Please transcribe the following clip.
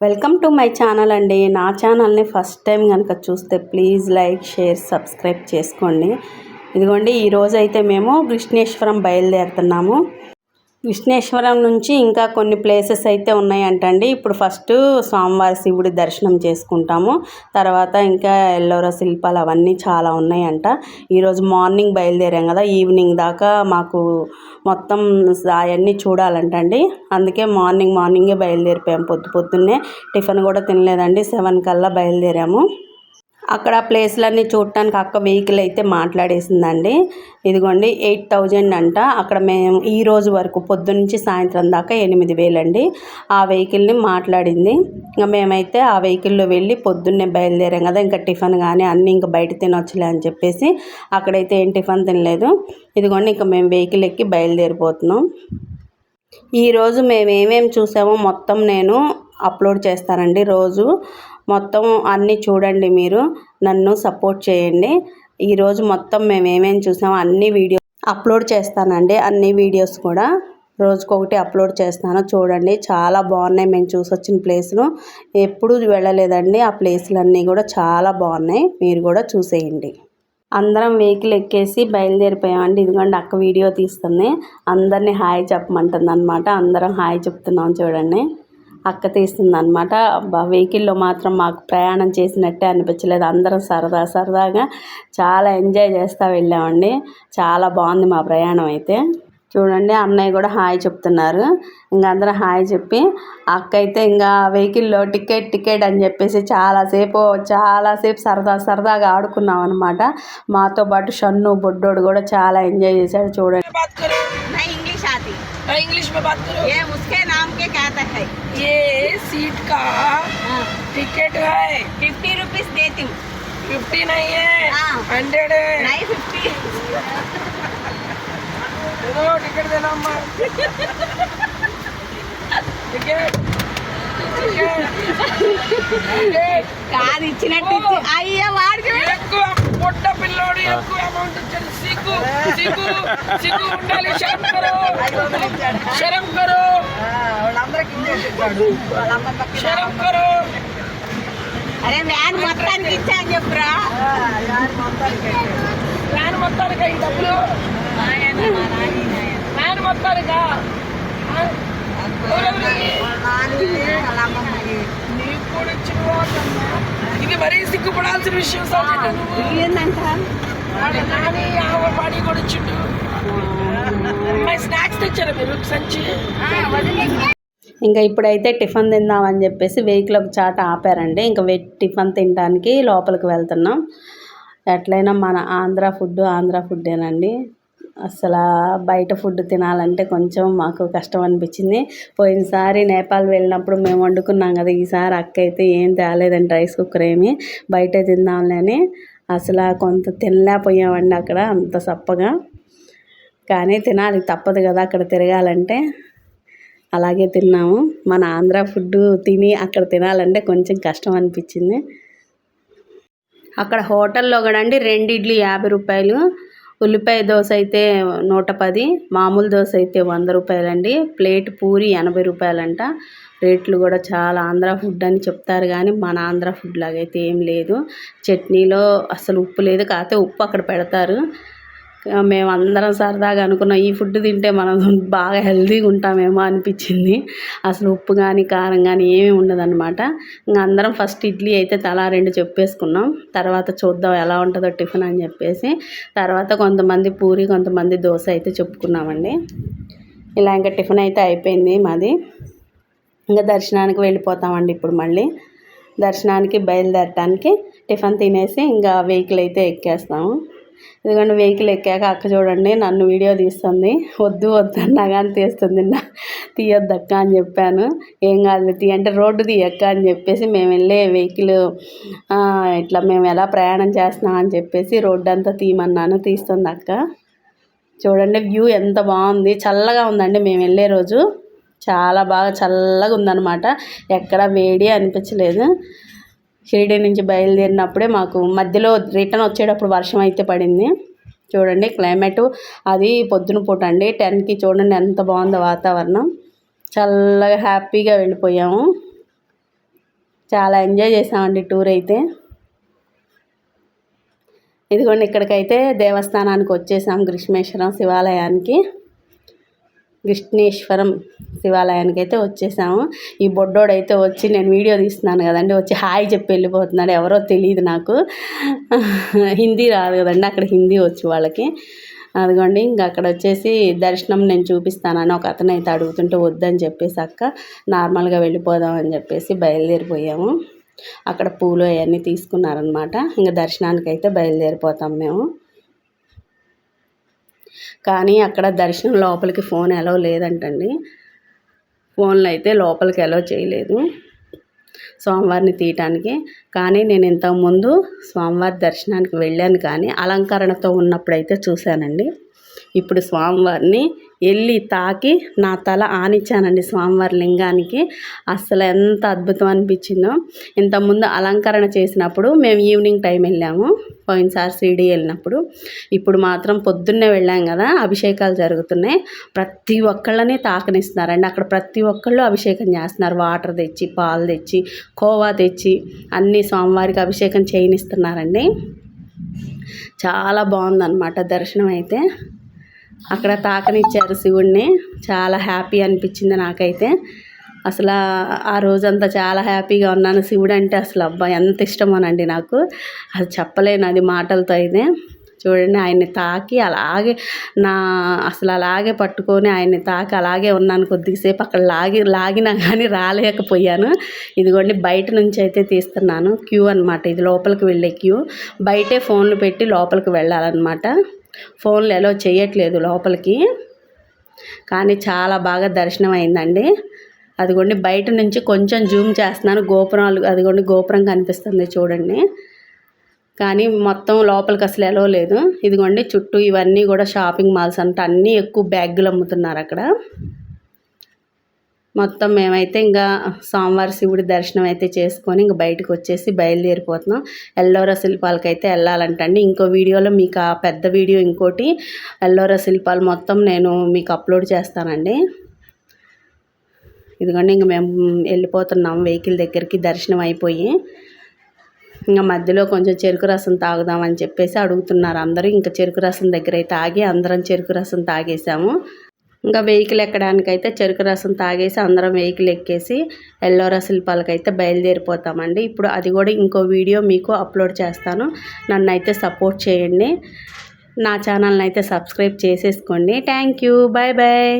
Welcome to my channel అండి. నా ఛానల్ని ఫస్ట్ టైం కనుక చూస్తే ప్లీజ్ లైక్ షేర్ సబ్స్క్రైబ్ చేసుకోండి. ఇదిగోండి ఈరోజు అయితే మేము కృష్ణేశ్వరం బయలుదేరుతున్నాము. విష్ణేశ్వరం నుంచి ఇంకా కొన్ని ప్లేసెస్ అయితే ఉన్నాయంటండి. ఇప్పుడు ఫస్ట్ స్వామివారి శివుడి దర్శనం చేసుకుంటాము. తర్వాత ఇంకా ఎల్లోరా శిల్పాలు అవన్నీ చాలా ఉన్నాయంట. ఈరోజు మార్నింగ్ బయలుదేరాం కదా ఈవినింగ్ దాకా మాకు మొత్తం అవన్నీ చూడాలంటండి. అందుకే మార్నింగ్ మార్నింగే బయలుదేరిపోయాం. పొద్దు పొద్దున్నే టిఫిన్ కూడా తినలేదండి. సెవెన్ కల్లా బయలుదేరాము. అక్కడ ప్లేస్లన్నీ చూడటానికి అక్క వెహికల్ అయితే మాట్లాడేసిందండి. ఇదిగోండి ఎయిట్ థౌజండ్ అంట. అక్కడ మేము ఈ రోజు వరకు పొద్దునుంచి సాయంత్రం దాకా ఎనిమిది వేలండి ఆ వెహికల్ని మాట్లాడింది. ఇంకా మేమైతే ఆ వెహికల్లో వెళ్ళి పొద్దున్నే బయలుదేరాం కదా ఇంకా టిఫిన్ కానీ అన్నీ ఇంకా బయట తినొచ్చులే అని చెప్పేసి అక్కడైతే ఏం టిఫిన్ తినలేదు. ఇదిగోండి ఇంకా మేము వెహికల్ ఎక్కి బయలుదేరిపోతున్నాం. ఈరోజు మేము ఏమేమి చూసామో మొత్తం నేను అప్లోడ్ చేస్తానండి రోజు. మొత్తం అన్నీ చూడండి మీరు. నన్ను సపోర్ట్ చేయండి. ఈరోజు మొత్తం మేము ఏమేమి చూసామో అన్ని వీడియో అప్లోడ్ చేస్తానండి. అన్ని వీడియోస్ కూడా రోజుకొకటి అప్లోడ్ చేస్తాను. చూడండి చాలా బాగున్నాయి. మేము చూసి వచ్చిన ప్లేస్లు ఎప్పుడు వెళ్ళలేదండి. ఆ ప్లేస్లన్నీ కూడా చాలా బాగున్నాయి. మీరు కూడా చూసేయండి. అందరం వెహికల్ ఎక్కేసి బయలుదేరిపోయామండి. ఇదిగోండి అక్క వీడియో తీస్తుంది. అందరినీ హాయ్ చెప్పమంటుంది అనమాట అందరం హాయ్ చెప్తున్నాం చూడండి. అక్క తీస్తుంది అనమాట వెహికల్లో మాత్రం మాకు ప్రయాణం చేసినట్టే అనిపించలేదు. అందరం సరదా సరదాగా చాలా ఎంజాయ్ చేస్తూ వెళ్ళామండి. చాలా బాగుంది మా ప్రయాణం అయితే. చూడండి అన్నయ్య కూడా హాయ్ చెప్తున్నారు. ఇంకా అందరూ హాయ్ చెప్పి అక్క అయితే ఇంకా వెహికల్లో టికెట్ టికెట్ అని చెప్పేసి చాలాసేపు చాలాసేపు సరదా సరదాగా ఆడుకున్నాం అనమాట మాతో పాటు షన్ను బొడ్డోడు కూడా చాలా ఎంజాయ్ చేశాడు చూడండి. इंग्लिश में बात करो। ये उसके नाम के क्या है? ये सीट का टिकट है। फिफ्टी रुपीज़ देती हूँ। फिफ्टी नहीं है। हाँ। हंड्रेड है। नहीं फिफ्टी टिकट देना टिकट కాదు ఇచ్చినట్టు ఇచ్చి అయ్యో వాడికి ఎక్కువ పొట్ట పిల్లోడు ఎక్కువ అమౌంట్ ఇచ్చాడు. సిగ్గు సిగ్గు సిగ్గు ఉండాలి శరం కరో శరం కరో శరం కరో అరే వ్యాన్ మొత్తానికి ఇచ్చా అని చెప్పురా. ప్లాన్ మొత్తానికి ఈ డబ్బులు? ప్లాన్ మొత్తానికా ఆ? ఎవరెవరికి? నీకు కూడా ఇచ్చిన వాళ్ళమ్మా. ఇది మరీ సిగ్గుపడాల్సిన విషయం సౌజన్య నువ్వు ఏందంట వాడు నాని ఆమె పాడి కూడా ఇచ్చిండు అమ్మాయి స్నాక్స్ తెచ్చారా మీరు సంచి? ఇంకా ఇప్పుడైతే టిఫిన్ తిందామని చెప్పేసి వెహికల్ ఒక చాట ఆపారండి. ఇంకా వె టిఫిన్ తినడానికి లోపలికి వెళ్తున్నాం. ఎట్లయినా మన ఆంధ్ర ఫుడ్ ఆంధ్ర ఫుడ్డేనండి. అసలు బయట ఫుడ్ తినాలంటే కొంచెం మాకు కష్టం అనిపించింది. పోయినసారి నేపాల్ వెళ్ళినప్పుడు మేము వండుకున్నాం కదా ఈసారి అక్క అయితే ఏం తేలేదండి రైస్ కుక్కర్ ఏమి బయటే తిందాంలేని అసలు కొంత తినలేకపోయామండి అక్కడ అంత సప్పగా. కానీ తినాలి తప్పదు కదా అక్కడ తిరగాలంటే. అలాగే తిన్నాము. మన ఆంధ్ర ఫుడ్ తిని అక్కడ తినాలంటే కొంచెం కష్టం అనిపించింది. అక్కడ హోటల్లో కూడా అండి రెండు ఇడ్లీ యాభై రూపాయలు ఉల్లిపాయ దోశ అయితే నూట పది మామూలు దోశ అయితే వంద రూపాయలండి. ప్లేట్ పూరి ఎనభై రూపాయలంట. రేట్లు కూడా చాలా ఆంధ్ర ఫుడ్ అని చెప్తారు కానీ మన ఆంధ్ర ఫుడ్ లాగైతే ఏం లేదు. చట్నీలో అసలు ఉప్పు లేదు కాకపోతే ఉప్పు అక్కడ పెడతారు. మేము అందరం సరదాగా అనుకున్నాం. ఈ ఫుడ్ తింటే మనం బాగా హెల్తీగా ఉంటామేమో అనిపించింది. అసలు ఉప్పు కానీ కారం కానీ ఏమీ ఉండదన్నమాట. ఇంకా అందరం ఫస్ట్ ఇడ్లీ అయితే తలా రెండు చెప్పేసుకున్నాం. తర్వాత చూద్దాం ఎలా ఉంటుందో టిఫిన్ అని చెప్పేసి. తర్వాత కొంతమంది పూరి కొంతమంది దోశ అయితే చెప్పుకున్నామండి. ఇలా ఇంకా టిఫిన్ అయితే అయిపోయింది మాది. ఇంకా దర్శనానికి వెళ్ళిపోతామండి ఇప్పుడు మళ్ళీ. దర్శనానికి బయలుదేరటానికి టిఫిన్ తినేసి ఇంకా వెహికల్ అయితే ఎక్కేస్తాము. ఎందుకంటే వెహికల్ ఎక్కాక అక్క చూడండి నన్ను వీడియో తీస్తుంది. వద్దు వద్దు అన్నా కానీ తీస్తుంది. నా తీయొద్దు అక్క అని చెప్పాను. ఏం కాదు తీ అంటే రోడ్డు తీయక్క అని చెప్పేసి మేము వెళ్ళే వెహికల్ ఇట్లా మేము ఎలా ప్రయాణం చేస్తున్నాం అని చెప్పేసి రోడ్డు అంతా తీయమన్నాను తీస్తుంది అక్క. చూడండి వ్యూ ఎంత బాగుంది. చల్లగా ఉందండి మేము వెళ్ళే రోజు. చాలా బాగా చల్లగా ఉందన్నమాట. ఎక్కడ వేడి అనిపించలేదు. షిరిడి నుంచి బయలుదేరినప్పుడే మాకు మధ్యలో రిటర్న్ వచ్చేటప్పుడు వర్షం అయితే పడింది. చూడండి క్లైమేట్. అది పొద్దున పూట అండి. టెన్కి చూడండి ఎంత బాగుందో వాతావరణం. చల్లగా హ్యాపీగా వెళ్ళిపోయాము. చాలా ఎంజాయ్ చేసామండి టూర్ అయితే. ఇదిగోండి ఇక్కడికైతే దేవస్థానానికి వచ్చేసాం గ్రీష్మేశ్వరం శివాలయానికి. కృష్ణేశ్వరం శివాలయానికి అయితే వచ్చేసాము. ఈ బొడ్డోడైతే వచ్చి నేను వీడియో తీస్తున్నాను కదండి వచ్చి హాయ్ చెప్పి వెళ్ళిపోతున్నాడు. ఎవరో తెలియదు నాకు. హిందీ రాదు కదండి అక్కడ హిందీ వచ్చి వాళ్ళకి. అదిగోండి ఇంకా అక్కడ వచ్చేసి దర్శనం నేను చూపిస్తానని ఒక అతను అయితే అడుగుతుంటే వద్దని చెప్పేసి అక్క నార్మల్గా వెళ్ళిపోదాం అని చెప్పేసి బయలుదేరిపోయాము. అక్కడ పూలు అవన్నీ తీసుకున్నారనమాట ఇంకా దర్శనానికి అయితే బయలుదేరిపోతాం మేము. కానీ అక్కడ దర్శనం లోపలికి ఫోన్ ఎలవ్ లేదంటండి. ఫోన్లు అయితే లోపలికి ఎలవ్ చేయలేదు. స్వామివారిని తీయటానికి. కానీ నేను ఇంతకుముందు స్వామివారి దర్శనానికి వెళ్ళాను కానీ అలంకరణతో ఉన్నప్పుడైతే చూశానండి. ఇప్పుడు స్వామివారిని వెళ్ళి తాకి నా తల ఆనిచ్చానండి స్వామివారి లింగానికి. అసలు ఎంత అద్భుతం అనిపించిందో. ఇంతకుముందు అలంకరణ చేసినప్పుడు మేము ఈవినింగ్ టైం వెళ్ళాము. పోయినసారి షిరిడి వెళ్ళినప్పుడు. ఇప్పుడు మాత్రం పొద్దున్నే వెళ్ళాం కదా అభిషేకాలు జరుగుతున్నాయి. ప్రతి ఒక్కళ్ళని తాకనిస్తున్నారండి. అక్కడ ప్రతి ఒక్కళ్ళు అభిషేకం చేస్తున్నారు. వాటర్ తెచ్చి పాలు తెచ్చి కోవా తెచ్చి అన్ని స్వామివారికి అభిషేకం చేయనిస్తున్నారండి. చాలా బాగుందన్నమాట దర్శనం అయితే. అక్కడ తాకనిచ్చారు శివుడిని చాలా హ్యాపీ అనిపించింది నాకైతే. అసలు ఆ రోజంతా చాలా హ్యాపీగా ఉన్నాను. శివుడు అంటే అసలు అబ్బా ఎంత ఇష్టమోనండి నాకు. అది చెప్పలేను అది మాటలతో అయితే. చూడండి ఆయన్ని తాకి అలాగే నా అసలు అలాగే పట్టుకొని ఆయన్ని తాకి అలాగే ఉన్నాను. కొద్దిసేపు అక్కడ లాగి లాగినా కానీ రాలేకపోయాను. ఇదిగోండి బయట నుంచి అయితే తీస్తున్నాను. క్యూ అనమాట ఇది లోపలికి వెళ్ళే క్యూ. బయటే ఫోన్లు పెట్టి లోపలికి వెళ్ళాలన్నమాట. ఫోన్లు ఎలా చేయట్లేదు లోపలికి. కానీ చాలా బాగా దర్శనం అయిందండి అదిగోండి బయట నుంచి కొంచెం జూమ్ చేస్తున్నాను. గోపురాలు అదిగోండి గోపురం కనిపిస్తుంది చూడండి. కానీ మొత్తం లోపలికి అసలు ఎలా లేదు. ఇదిగోండి చుట్టూ ఇవన్నీ కూడా షాపింగ్ మాల్స్ అంటే. అన్నీ ఎక్కువ బ్యాగులు అమ్ముతున్నారు అక్కడ. మొత్తం మేమైతే ఇంకా సోమవారం శివుడి దర్శనం అయితే చేసుకొని ఇంక బయటకు వచ్చేసి బయలుదేరిపోతున్నాం. ఎల్లోరా శిల్పాలకి అయితే వెళ్ళాలంటండి. ఇంకో వీడియోలో మీకు ఆ పెద్ద వీడియో ఇంకోటి. ఎల్లోరా శిల్పాలు మొత్తం నేను మీకు అప్లోడ్ చేస్తానండి. ఇదిగోండి ఇంక మేము వెళ్ళిపోతున్నాం వెహికల్ దగ్గరికి దర్శనం అయిపోయి. ఇంకా మధ్యలో కొంచెం చెరుకు రసం తాగుదామని చెప్పేసి అడుగుతున్నారు అందరూ. ఇంకా చెరుకు రసం దగ్గర అయితే ఆగి అందరం చెరుకు రసం తాగేసాము. ఇంకా వెహికల్ ఎక్కడానికైతే చెరుకు రసం తాగేసి అందరం వెహికల్ ఎక్కేసి ఎల్లోరా శిల్పాలకైతే బయలుదేరిపోతామండి. ఇప్పుడు అది కూడా ఇంకో వీడియో మీకు అప్లోడ్ చేస్తాను. నన్ను అయితే సపోర్ట్ చేయండి. నా ఛానల్ని అయితే సబ్స్క్రైబ్ చేసేసుకోండి. Thank you. Bye bye.